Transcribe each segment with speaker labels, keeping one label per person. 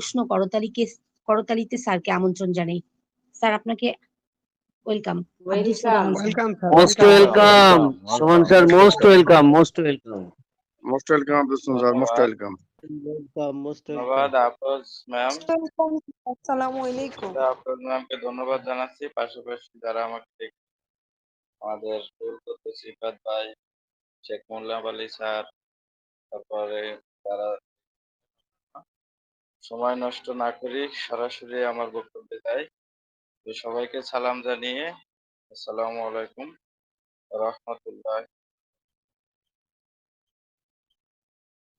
Speaker 1: উষ্ণ করতালিকে করতালিতে স্যারকে আমন্ত্রণ জানাই। স্যার আপনাকে welcome Abdul
Speaker 2: welcome sir
Speaker 3: most welcome Suman sir most welcome most welcome
Speaker 4: most welcome Abdul sir most welcome
Speaker 2: welcome most
Speaker 5: ধন্যবাদ Afroz ma'am
Speaker 6: আসসালামু আলাইকুম
Speaker 5: আফরোজ ম্যামকে ধন্যবাদ জানাচ্ছি। পাশাপাশি যারা আমাকে আমাদের শ্রীপাদ ভাই শেখ মোল্লা আলী স্যার তারপরে যারা সময় নষ্ট না করি, সরাসরি আমার বক্তব্যে যাই। তো সবাইকে সালাম জানিয়ে আসসালামু আলাইকুম রহমতুল্লাহ।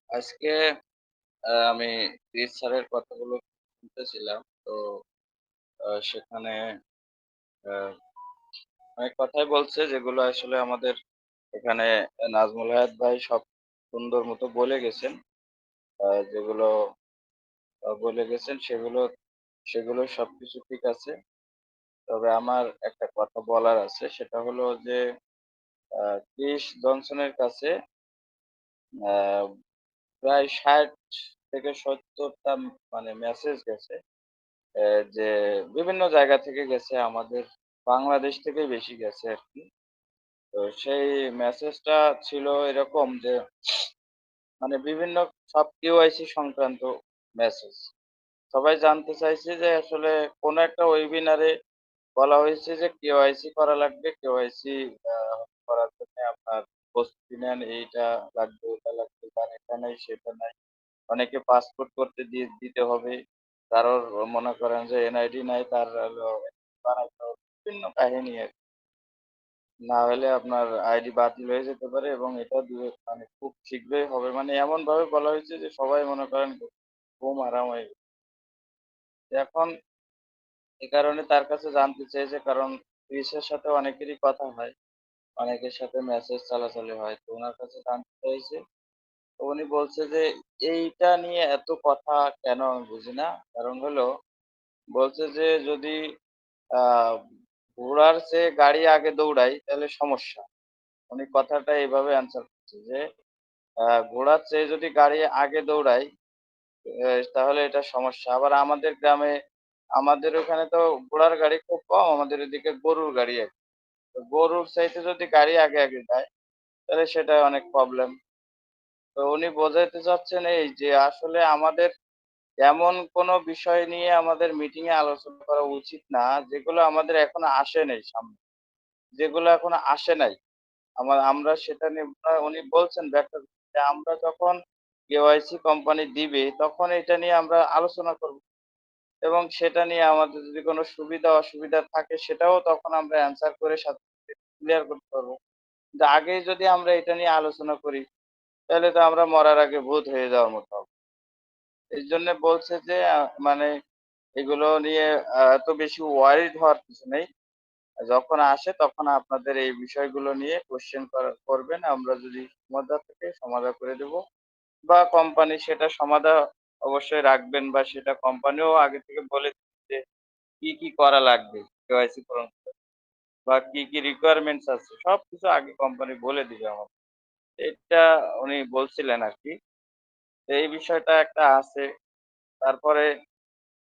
Speaker 5: আজকে আমি রিস স্যারের কথাগুলো শুনতেছিলাম। তো সেখানে অনেক কথাই বলছে যেগুলো আসলে আমাদের এখানে নাজমুল হায়াত ভাই সব সুন্দর মতো বলে গেছেন। যেগুলো বলে গেছেন, সেগুলো সেগুলো সবকিছু ঠিক আছে। তবে আমার একটা কথা বলার আছে, সেটা হলো যে ক্রিস জনসনের কাছে প্রায় ষাট থেকে সত্তরটা মানে মেসেজ গেছে যে বিভিন্ন জায়গা থেকে গেছে, আমাদের বাংলাদেশ থেকে বেশি গেছে আর কি। তো সেই মেসেজটা ছিল এরকম যে মানে বিভিন্ন সব কিউআইসি সংক্রান্ত মেসেজ। সবাই জানতে চাইছে যে আসলে কোন একটা ওয়েবিনারে বলা হয়েছে যে কেওয়াইসি করা লাগবে কেওয়াইসি করার জন্য আপনার প্রস্তুতি নেন, এইটা লাগবে, ওটা লাগবে যার এটা নাই, সেটা নাই। অনেকে পাসপোর্ট করতে দিয়ে, দিতে হবে। কারোর মনে করেন যে এনআইডি নাই, তার বিভিন্ন কাহিনী আর। না হলে আপনার আইডি বাতিল হয়ে যেতে পারে এবং এটা মানে খুব শীঘ্রই হবে। মানে এমন ভাবে বলা হয়েছে যে সবাই মনে করেন ঘুম আরাম হয়ে। এখন এ কারণে তার কাছে জানতে চেয়েছে কারণ ক্রিসের সাথে অনেকেরই কথা হয়, অনেকের সাথে মেসেজ চালাচালি হয়। তো ওনার কাছে জানতে চাইছে তো উনি বলছে যে, এইটা নিয়ে এত কথা কেন আমি বুঝি না? কারণ হলো, বলছে যে, যদি ঘোড়ার চেয়ে গাড়ি আগে দৌড়াই, তাহলে সমস্যা। উনি কথাটা এইভাবে অ্যান্সার করছে যে ঘোড়ার চেয়ে যদি গাড়ি আগে দৌড়াই তাহলে এটা সমস্যা। আবার আমাদের গ্রামে, আমাদের ওখানে তো ঘোড়ার গাড়ি খুব কম, আমাদের এদিকে গরুর গাড়ি আগে গরুর চাইতে যদি গাড়ি আগে আগে যায়, তাহলে সেটা অনেক প্রবলেম তো উনি বোঝাইতে চাচ্ছেন এই যে, আসলে আমাদের এমন কোনো বিষয় নিয়ে আমাদের মিটিং এ আলোচনা করা উচিত না, যেগুলো আমাদের এখন আসে নাই সামনে। যেগুলো এখন আসে নাই। আমার আমরা সেটা নিয়ে উনি বলছেন ব্যাখ্যা আমরা যখন কেওয়াইসি কোম্পানি দিবে, তখন এটা নিয়ে আমরা আলোচনা করব। এবং সেটা নিয়ে আমাদের যদি কোনো সুবিধা অসুবিধা থাকে, সেটাও তখন আমরা অ্যান্সার করে সাথে ক্লিয়ার করতে পারব। কিন্তু আগেই যদি আমরা এটা নিয়ে আলোচনা করি, তাহলে তো আমরা মরার আগে ভূত হয়ে যাওয়ার মতো হবে। এই জন্য বলছে যে মানে এগুলো নিয়ে এত বেশি ওয়ারিড হওয়ার কিছু নেই। যখন আসে তখন আপনাদের এই বিষয়গুলো নিয়ে কোশ্চেন করবেন। আমরা যদি সমাধান থেকে সমাধান করে দেব। বা কোম্পানি সেটা সমাধা অবশ্যই রাখবেন বা সেটা কোম্পানিও আগে থেকে বলে যে কি কি করা লাগবে কেওয়াইসি পূরণ বা কি কি রিকোয়ারমেন্টস আছে, সবকিছু আগে কোম্পানি বলে দিবে আমাকে। এটা উনি বলছিলেন আর কি। এই বিষয়টা একটা আছে। তারপরে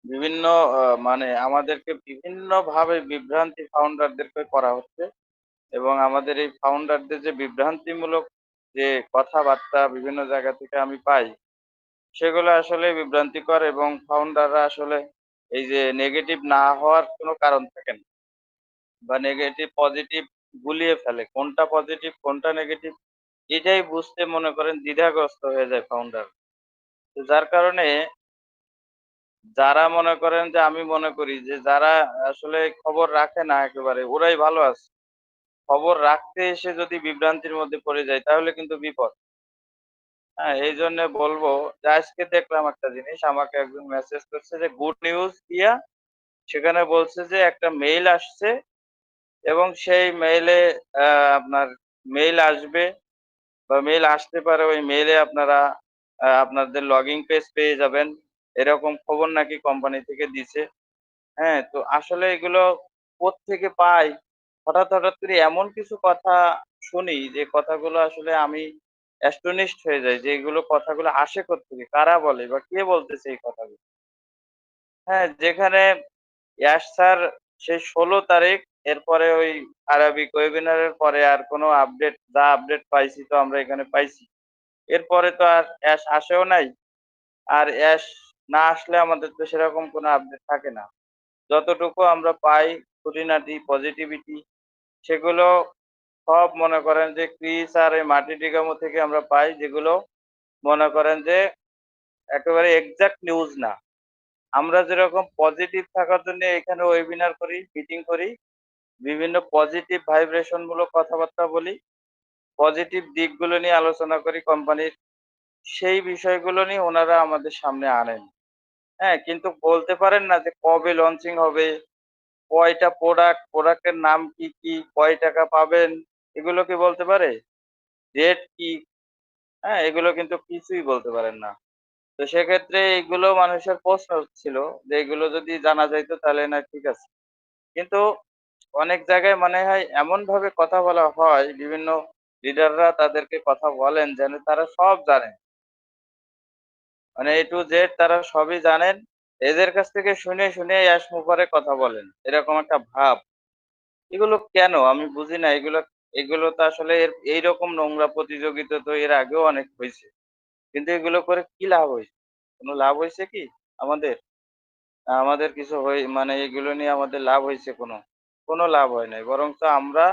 Speaker 5: বিভিন্ন মানে আমাদেরকে বিভিন্ন ভাবে বিভ্রান্তি ফাউন্ডারদেরকে করা হচ্ছে। এবং আমাদের এই ফাউন্ডারদের যে বিভ্রান্তিমূলক যে কথাবার্তা বিভিন্ন জায়গা থেকে আমি পাই, সেগুলো আসলে বিভ্রান্তিকর এবং ফাউন্ডাররা আসলে এই যে নেগেটিভ না হওয়ার কোনো কারণ থাকে না বা নেগেটিভ পজিটিভ গুলিয়ে ফেলে, কোনটা পজিটিভ কোনটা নেগেটিভ এটাই বুঝতে মনে করেন দ্বিধাগ্রস্ত হয়ে যায় ফাউন্ডার যার কারণে যারা মনে করেন যে আমি মনে করি যে যারা আসলে খবর রাখে না একেবারে, ওরাই ভালো আছে। খবর রাখতে এসে যদি বিভ্রান্তির মধ্যে পড়ে যায়, তাহলে কিন্তু বিপদ। হ্যাঁ এই জন্য বলব যে, আজকে দেখলাম একটা জিনিস, আমাকে একজন মেসেজ করছে যে গুড নিউজ দিয়া সেখানে বলছে যে, একটা মেইল আসছে এবং সেই মেইলে আপনার মেইল আসবে বা মেইল আসতে পারে ওই মেইলে আপনারা আপনাদের লগইন পেজ পেয়ে যাবেন। এরকম খবর নাকি কোম্পানি থেকে দিছে। হ্যাঁ তো আসলে এগুলো থেকে পাই হঠাৎ হঠাৎ করে এমন কিছু কথা শুনি যে কথাগুলো আসলে আমি অ্যাস্টনিশড হয়ে যাই যে এগুলো কথাগুলো আসে থেকে কারা বলে বা কে বলতেছে এই কথাগুলো? হ্যাঁ যেখানে স্যার সেই ষোলো তারিখ, এরপরে ওই আরবিক ওয়েবিনারের পরে আর কোনো আপডেট যা আপডেট পাইছি তো আমরা এখানে পাইছি। এরপরে তো আর অ্যাশ আসেও নাই। আর অ্যাশ না আসলে আমাদের তো সেরকম কোনো আপডেট থাকে না। যতটুকু আমরা পাই খুঁটিনাটি পজিটিভিটি সেগুলো সব মনে করেন যে ক্রিস আর এই মাটি ডিগামো থেকে আমরা পাই, যেগুলো মনে করেন যে একেবারে এক্সাক্ট নিউজ না। আমরা যেরকম পজিটিভ থাকার জন্য এখানে ওয়েবিনার করি মিটিং করি, বিভিন্ন পজিটিভ ভাইব্রেশন মূলক কথাবার্তা বলি পজিটিভ দিকগুলো নিয়ে আলোচনা করি কোম্পানির সেই বিষয়গুলো নিয়ে ওনারা আমাদের সামনে আনেন। হ্যাঁ কিন্তু বলতে পারেন না যে কবে লঞ্চিং হবে কয়টা প্রোডাক্ট প্রোডাক্টের নাম কি কি, কয় টাকা পাবেন, এগুলো কি বলতে পারে? ডেট কি? হ্যাঁ এগুলো কিন্তু কিছুই বলতে পারেন না। তো সেক্ষেত্রে এগুলো মানুষের প্রশ্ন ছিল যে এগুলো যদি জানা যাইতো তাহলে না ঠিক আছে। কিন্তু অনেক জায়গায় মনে হয় এমন ভাবে কথা বলা হয়, বিভিন্ন লিডাররা তাদেরকে কথা বলেন যেন তারা সব জানেন। মানে এ টু জেড তারা সবই জানেন। এদের কাছ থেকে শুনে শুনে ইয়াস মুফারে কথা বলেন। এরকম একটা ভাব। এগুলো কেন? আমি বুঝি না। এগুলো এগুলো তো আসলে এইরকম নোংরা প্রতিযোগিতা তো এর আগেও অনেক হয়েছে। কিন্তু এগুলো করে কি লাভ হয়েছে? কোনো লাভ হয়েছে কি আমাদের? আমাদের কিছু হয়ে মানে এগুলো নিয়ে আমাদের লাভ হয়েছে কোনো কোনো লাভ হয় নাই। বরঞ্চ আমরা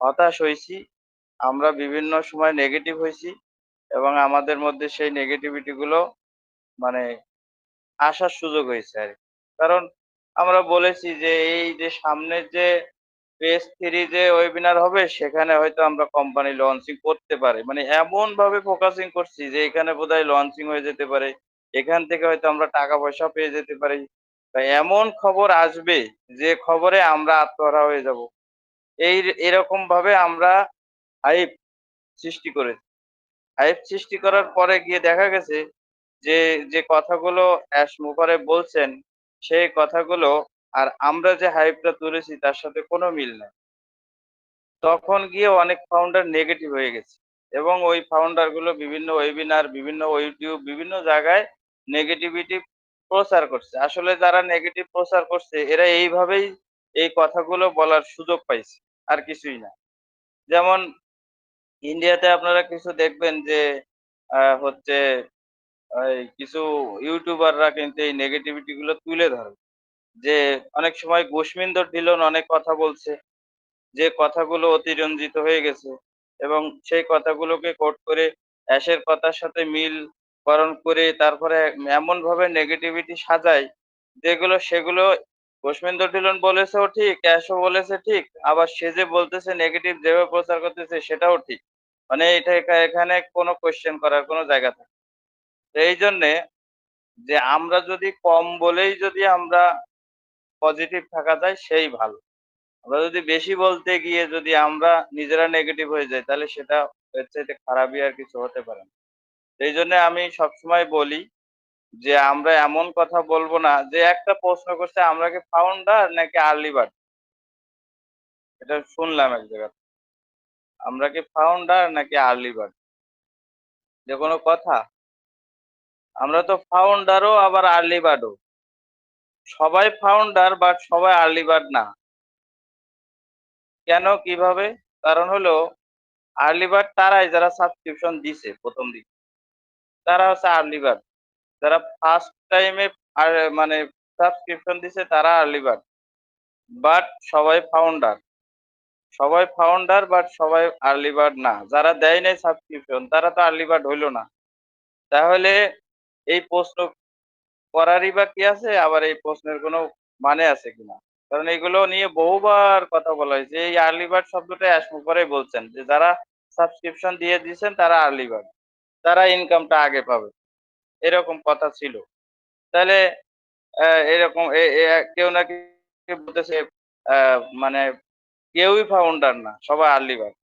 Speaker 5: হতাশ হয়েছি, আমরা বিভিন্ন সময় নেগেটিভ হয়েছি এবং আমাদের মধ্যে সেই নেগেটিভিটি গুলো মানে আসার সুযোগ হয়েছে আর। কারণ আমরা বলেছি যে, এই যে সামনের যে পেজ থ্রি যে ওয়েবিনার হবে, সেখানে হয়তো আমরা কোম্পানি লঞ্চিং করতে পারি। মানে এমন ভাবে ফোকাসিং করছি যে, এখানে বোধহয় লঞ্চিং হয়ে যেতে পারে। এখান থেকে হয়তো আমরা টাকা পয়সা পেয়ে যেতে পারি। এমন খবর আসবে যে, খবরে আমরা আত্মহারা হয়ে যাব। এই এরকম ভাবে আমরা হাইপ সৃষ্টি করেছি। হাইপ সৃষ্টি করার পরে গিয়ে দেখা গেছে যে যে কথাগুলো অ্যাশ মুফারে বলছেন, সেই কথাগুলো আর আমরা যে হাইপটা তুলেছি তার সাথে কোনো মিল নাই। তখন গিয়ে অনেক ফাউন্ডার নেগেটিভ হয়ে গেছে এবং ওই ফাউন্ডারগুলো বিভিন্ন ওয়েবিনার বিভিন্ন ইউটিউব বিভিন্ন জায়গায় নেগেটিভিটি প্রচার করছে। আসলে যারা নেগেটিভ প্রচার করছে, এরা এইভাবেই এই কথাগুলো বলার সুযোগ পাইছে, আর কিছুই না। যেমন ইন্ডিয়াতে আপনারা কিছু দেখবেন যে হচ্ছে কিছু ইউটিউবাররা কিন্তু এই নেগেটিভিটি গুলো তুলে ধরে। যে অনেক সময় গোসমিন্দর ঢিলন অনেক কথা বলছে, যে কথাগুলো অতিরঞ্জিত হয়ে গেছে এবং সেই কথাগুলোকে কোট করে অ্যাশের কথার সাথে মিল করণ করে তারপরে এমন ভাবে নেগেটিভিটি সাজায়, যেগুলো সেগুলো গোসমিন্দর ঢিলন বলেছেও ঠিক, অ্যাশও বলেছে ঠিক, আবার সে যে বলতেছে নেগেটিভ যেভাবে প্রচার করতেছে সেটাও ঠিক। মানে এটা এখা- এখানে কোনো কোয়েশ্চেন করার কোনো জায়গা থাকে এই জন্যে যে আমরা যদি কম বলেই যদি আমরা পজিটিভ থাকা যায়, সেই ভালো। আমরা যদি বেশি বলতে গিয়ে যদি আমরা নিজেরা নেগেটিভ হয়ে যাই, তাহলে সেটা এর চাইতে খারাপই আর কিছু হতে পারে না। সেই জন্য আমি সবসময় বলি যে আমরা এমন কথা বলব না যে একটা প্রশ্ন করছে, আমরা কি ফাউন্ডার নাকি আর্লি বার্ড এটা শুনলাম এক জায়গা আমরা কি ফাউন্ডার নাকি আর্লি বার্ড যে কোনো কথা। আমরা তো ফাউন্ডারও আবার আর্লি বার্ডও সবাই ফাউন্ডার বাট সবাই আর্লি বার্ড না। কেন, কীভাবে? কারণ হলো আর্লি বার্ড তারাই যারা সাবস্ক্রিপশন দিছে প্রথম দিকে। তারা হচ্ছে আর্লি বার্ড যারা ফার্স্ট টাইমে মানে সাবস্ক্রিপশন দিছে তারা আর্লি বার্ড বাট সবাই ফাউন্ডার সবাই ফাউন্ডার বাট সবাই আর্লি বার্ড না। যারা দেয় নাই সাবস্ক্রিপশন তারা তো আর্লি বার্ড হইল না। তাহলে এই প্রশ্ন করারই বা কি আছে? আবার এই প্রশ্নের কোনো মানে আছে কিনা? কারণ এগুলো নিয়ে বহুবার কথা বলা হয়েছে। এই আর্লি বার্ড শব্দটা অ্যাসমু করেই বলছেন যে, যারা সাবস্ক্রিপশন দিয়ে দিয়েছেন, তারা আর্লি বার্ড তারা ইনকামটা আগে পাবে। এরকম কথা ছিল। তাহলে এরকম কেউ না কেউ বলতেছে মানে কেউই ফাউন্ডার না, সবাই আর্লি বার্ড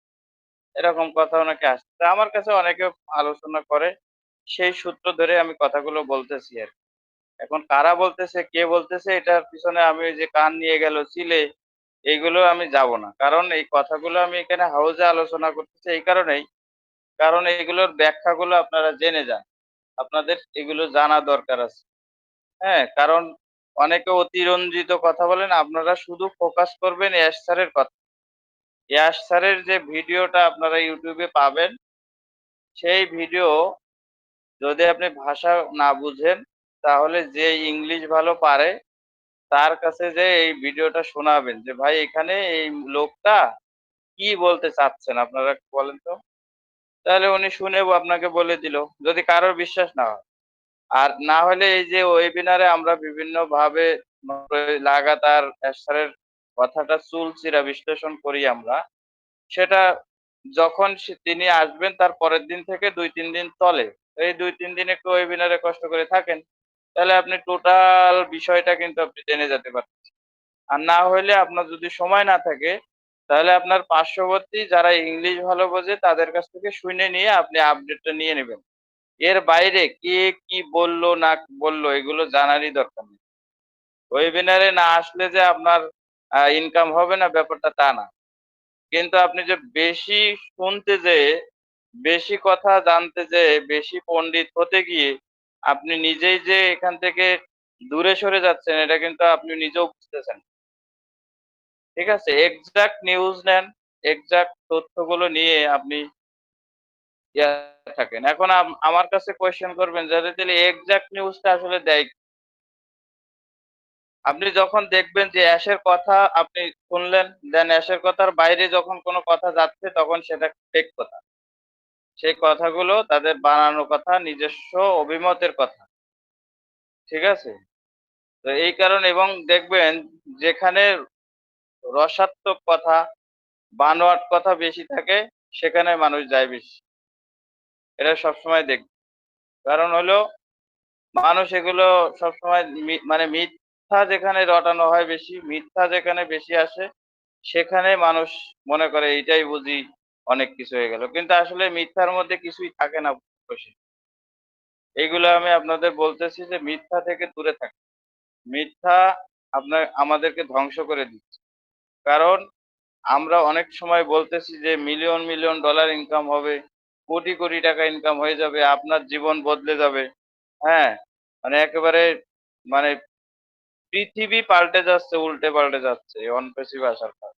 Speaker 5: এরকম কথা অনেকে আসছে আমার কাছে অনেকে আলোচনা করে। সেই সূত্র ধরে আমি কথাগুলো বলতেছি আর। এখন কারা বলতেছে, কে বলতেছে, এটার পিছনে আমি যে কান নিয়ে গেল, চিলে, এইগুলো আমি যাব না। কারণ এই কথাগুলো আমি এখানে হাউজে আলোচনা করতেছি এই কারণেই। কারণ এগুলোর ব্যাখ্যাগুলো আপনারা জেনে যান। আপনাদের এগুলো জানা দরকার আছে। হ্যাঁ কারণ অনেকে অতিরঞ্জিত কথা বলেন, আপনারা শুধু ফোকাস করবেন ইয়াশ স্যারের কথা। ইয়াশ স্যারের যে ভিডিওটা আপনারা ইউটিউবে পাবেন, সেই ভিডিও যদি আপনি ভাষা না বুঝেন, তাহলে যে ইংলিশ ভালো পারে, তার কাছে যে এই ভিডিওটা শোনাবেন যে, ভাই, এখানে এই লোকটা কি বলতে চাচ্ছেন? আপনারা বলেন তো। তাহলে উনি শুনে আপনাকে বলে দিল, যদি কারোর বিশ্বাস না হয়। আর না হলে এই যে ওয়েবিনারে আমরা বিভিন্ন ভাবে লাগাতার স্যারের কথাটা চুলচিরা বিশ্লেষণ করি আমরা, সেটা যখন তিনি আসবেন, তার পরের দিন থেকে দুই, তিন দিন চলে। এই দুই, তিন দিন একটু ওয়েবিনারে কষ্ট করে থাকেন, তাহলে আপনি টোটাল বিষয়টা কিন্তু আপনি জেনে যেতে পারছেন আর না হলে আপনার যদি সময় না থাকে, তাহলে আপনার পার্শ্ববর্তী যারা ইংলিশ ভালো বোঝে, তাদের কাছ থেকে শুনে নিয়ে আপনি আপডেটটা নিয়ে নেবেন। এর বাইরে কে কি বলল, না বলল, এগুলো জানারই দরকার নেই। ওয়েবিনারে না আসলে যে আপনার ইনকাম হবে না, ব্যাপারটা তা না। কিন্তু আপনি যে বেশি শুনতে যেয়ে বেশি কথা জানতে যেয়ে বেশি পণ্ডিত হতে গিয়ে আপনি নিজেই যে এখান থেকে দূরে সরে যাচ্ছেন, এটা কিন্তু আপনি নিজেও বুঝতেছেন। ঠিক আছে এক্সাক্ট নিউজ নেন এক্সাক্ট তথ্যগুলো নিয়ে আপনি থাকেন। এখন আমার কাছে কোয়েশ্চেন করবেন যাতে তাহলে এক্সাক্ট নিউজটা আসলে দেয়? আপনি যখন দেখবেন যে অ্যাশের কথা আপনি শুনলেন দেন অ্যাশের কথার বাইরে যখন কোনো কথা যাচ্ছে, তখন সেটা ফেক কথা। সেই কথাগুলো তাদের বানানো কথা, নিজস্ব অভিমতের কথা। ঠিক আছে? তো এই কারণ এবং দেখবেন যেখানে রসাত্মক কথা, বানোয়াট কথা বেশি থাকে, সেখানে মানুষ যায় বেশি। এটা সবসময় দেখবে কারণ হলো মানুষ এগুলো সবসময় মানে মিথ্যা যেখানে রটানো হয় বেশি, মিথ্যা যেখানে বেশি আসে, সেখানে মানুষ মনে করে, এইটাই বুঝি অনেক কিছু হয়ে গেল। কিন্তু আসলে মিথ্যার মধ্যে কিছুই থাকে না বসে। এইগুলো আমি আপনাদের বলতেছি যে মিথ্যা থেকে দূরে থাকে। মিথ্যা আপনার, আমাদেরকে ধ্বংস করে দিচ্ছে। কারণ আমরা অনেক সময় বলতেছি যে মিলিয়ন মিলিয়ন ডলার ইনকাম হবে, কোটি কোটি টাকা ইনকাম হয়ে যাবে, আপনার জীবন বদলে যাবে। হ্যাঁ মানে একেবারে মানে পৃথিবী পাল্টে যাচ্ছে, উল্টে পাল্টে যাচ্ছে অনপেসিভ আসার পর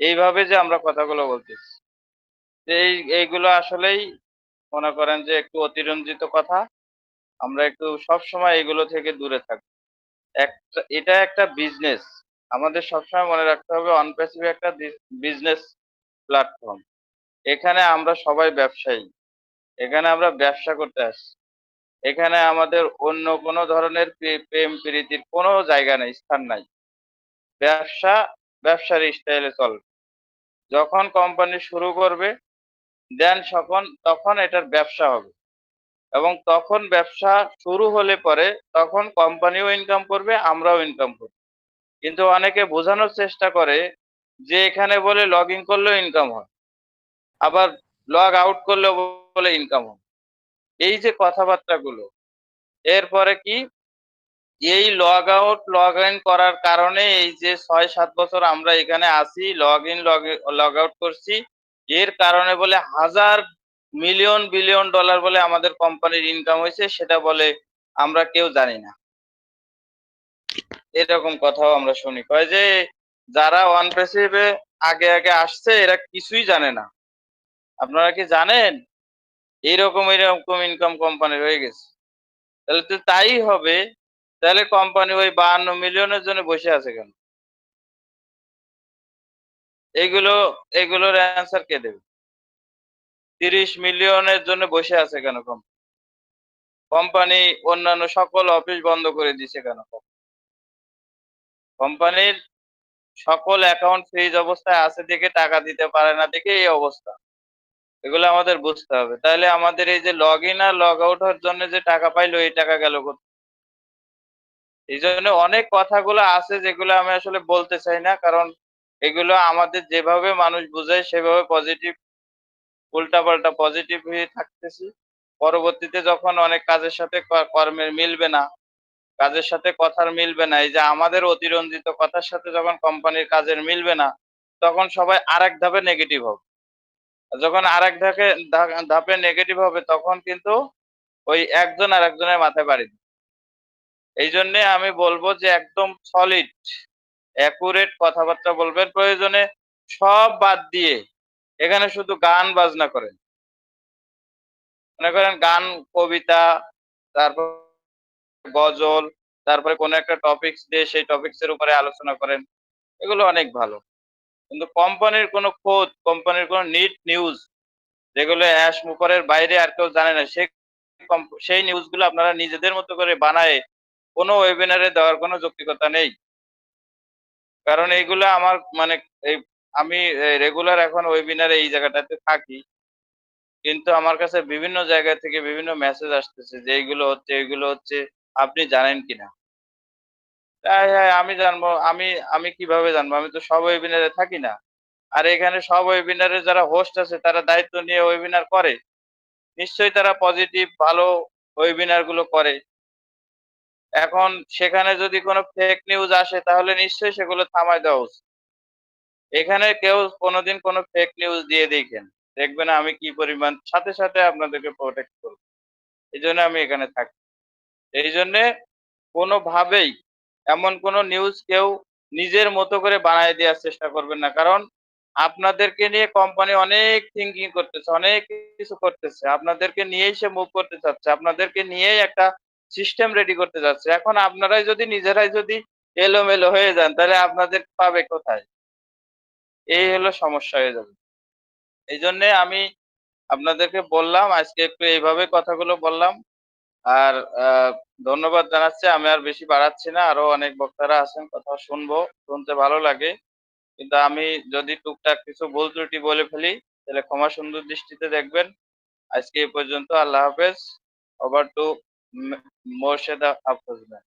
Speaker 5: এইভাবে যে আমরা কথাগুলো বলতেছি। এই, এইগুলো আসলেই মনে করেন যে একটু অতিরঞ্জিত কথা। আমরা একটু সব সময় এগুলো থেকে দূরে থাকব। একটা, এটা একটা বিজনেস আমাদের সবসময় মনে রাখতে হবে অনপেসিভ একটা বিজনেস প্ল্যাটফর্ম এখানে আমরা সবাই ব্যবসায়ী। এখানে আমরা ব্যবসা করতে আসছি। এখানে আমাদের অন্য কোনো ধরনের প্রে- প্রেম প্রীতির কোনো জায়গা নেই, স্থান নাই। ব্যবসা ব্যবসার স্টাইলে চলবে। যখন কোম্পানি শুরু করবে দেন তখন তখন এটার ব্যবসা হবে। এবং তখন ব্যবসা শুরু হলে পরে তখন কোম্পানিও ইনকাম করবে, আমরাও ইনকাম করব। কিন্তু অনেকে বোঝানোর চেষ্টা করে যে এখানে বলে লগ ইন করলেও ইনকাম হয়, আবার লগ আউট করলেও বলে ইনকাম হয়। এই যে কথাবার্তাগুলো, এরপরে কি? এই লগ আউট লগ ইন করার কারণে এই যে ছয় সাত বছর আমরা এখানে আসি লগ ইন লগ আউট করছি এর কারণে বলে হাজার মিলিয়ন বিলিয়ন ডলার বলে আমাদের কোম্পানির ইনকাম হয়েছে, সেটা বলে আমরা কেউ জানি না। এরকম কথাও আমরা শুনি। কয় যে যারা ওয়ান পেসিভে আগে আগে আসছে, এরা কিছুই জানে না। আপনারা কি জানেন? এইরকম এরকম ইনকাম কোম্পানি হয়ে গেছে। তাহলে তো তাই হবে। তাহলে কোম্পানি ওই বাহান্ন মিলিয়নের জন্য বসে আছে কেন? এগুলো, এগুলোর অ্যান্সার কে দেবে? তিরিশ মিলিয়নের জন্য বসে আছে কেন কোম্পানি অন্যান্য সকল অফিস বন্ধ করে দিছে কেন কোম্পানির সকল অ্যাকাউন্ট ফ্রিজ অবস্থায় আছে দেখে টাকা দিতে পারে না দেখে এই অবস্থা। এগুলো আমাদের বুঝতে হবে। তাহলে আমাদের এই যে লগ ইন আর লগ আউট হওয়ার জন্য যে টাকা পাইলো, এই টাকা গেল কোথায়? এই জন্য অনেক কথাগুলো আছে যেগুলো আমি আসলে বলতে চাই না, কারণ এগুলো আমাদের যেভাবে মানুষ বুঝায়, সেভাবে পজিটিভ উল্টাপাল্টা পজিটিভ হয়ে থাকতেছি পরবর্তীতে যখন অনেক কাজের সাথে কর্মের মিলবে না, কাজের সাথে কথার মিলবে না, এই যে আমাদের অতিরঞ্জিত কথার সাথে যখন কোম্পানির কাজের মিলবে না, তখন সবাই আর এক ধাপে নেগেটিভ হবে যখন আর এক ধাপে ধাপে নেগেটিভ হবে, তখন কিন্তু ওই একজন আর একজনের মাথায় বাড়ি। এই জন্যে আমি বলব যে একদম সলিড অ্যাকুরেট কথাবার্তা বলবেন প্রয়োজনে সব বাদ দিয়ে এখানে শুধু গান বাজনা করেন। মনে করেন গান, কবিতা, তারপর গজল, তারপরে কোনো একটা টপিকস দিয়ে সেই টপিকস এর উপরে আলোচনা করেন, এগুলো অনেক ভালো। কিন্তু কোম্পানির কোনো খোঁজ কোম্পানির কোনো নিট নিউজ যেগুলো অ্যাশ মুখরের বাইরে আর কেউ জানে না, সে সেই নিউজগুলো আপনারা নিজেদের মতো করে বানায় কোনো ওয়েবিনারে দেওয়ার কোনো যৌক্তিকতা নেই। কারণ এইগুলো আমার মানে আমি রেগুলার এখন ওয়েবিনারে এই জায়গাটাতে থাকি। কিন্তু আমার কাছে বিভিন্ন জায়গা থেকে বিভিন্ন মেসেজ আসতেছে যে এইগুলো হচ্ছে এইগুলো হচ্ছে, আপনি জানেন কিনা? হ্যাঁ আমি জানব, আমি আমি কীভাবে জানব? আমি তো সব ওয়েবিনারে থাকি না। আর এখানে সব ওয়েবিনারে যারা হোস্ট আছে, তারা দায়িত্ব নিয়ে ওয়েবিনার করে। নিশ্চয়ই তারা পজিটিভ ভালো ওয়েবিনারগুলো করে। এখন সেখানে যদি কোনো ফেক নিউজ আসে, তাহলে নিশ্চয়ই সেগুলো থামায় দেওয়া উচিত। এখানে কেউ কোনোদিন কোনো ফেক নিউজ দিয়ে দেখেন। দেখবেন আমি কি পরিমাণ, সাথে সাথে আপনাদেরকে প্রোটেক্ট করব। এই জন্য আমি এখানে থাকি। এই জন্যে কোনোভাবেই এমন কোনো নিউজ কেউ নিজের মতো করে বানায় দেওয়ার চেষ্টা করবেন না। কারণ আপনাদেরকে নিয়ে কোম্পানি অনেক থিঙ্কিং করতেছে, অনেক কিছু করতেছে। আপনাদেরকে নিয়েই সে মুভ করতে চাচ্ছে। আপনাদেরকে নিয়েই একটা সিস্টেম রেডি করতে যাচ্ছে। এখন আপনারাই যদি, নিজেরাই যদি এলোমেলো হয়ে যান, তাহলে আপনাদের পাবে কোথায়? এই হলো সমস্যা হয়ে যাবে। এই জন্য আমি আপনাদেরকে বললাম, আজকে একটু এইভাবে কথাগুলো বললাম। আর ধন্যবাদ জানাচ্ছি। আমি আর বেশি বাড়াচ্ছি না। আরও অনেক বক্তারা আছেন, কথা শুনব, শুনতে ভালো লাগে। কিন্তু আমি যদি টুকটাক কিছু ভুল ত্রুটি বলে ফেলি, তাহলে ক্ষমা সুন্দর দৃষ্টিতে দেখবেন। আজকে এই পর্যন্ত আল্লাহ হাফেজ। Over two मोर्शद
Speaker 2: Afzal